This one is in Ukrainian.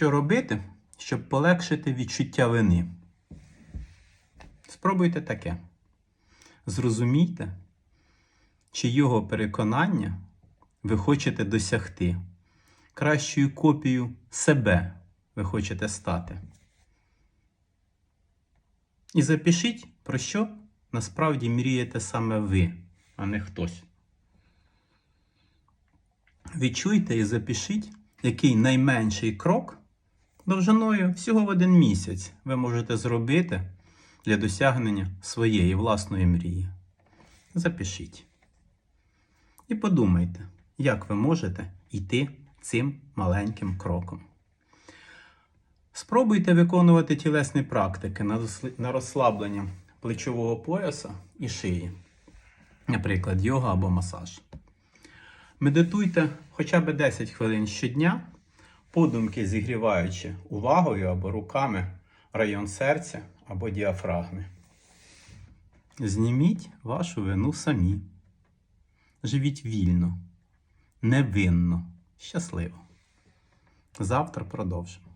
Що робити, щоб полегшити відчуття вини? Спробуйте таке. Зрозумійте, чи його переконання ви хочете досягти. Кращою копією себе ви хочете стати. І запишіть, про що насправді мрієте саме ви, а не хтось. Відчуйте і запишіть, який найменший крок довжиною всього в один місяць ви можете зробити для досягнення своєї власної мрії. Запишіть. І подумайте, як ви можете йти цим маленьким кроком. Спробуйте виконувати тілесні практики на розслаблення плечового пояса і шиї, наприклад, йога або масаж. Медитуйте хоча б 10 хвилин щодня, подумки зігріваючи увагою або руками район серця або діафрагми. Зніміть вашу вину самі. Живіть вільно, невинно, щасливо. Завтра продовжимо.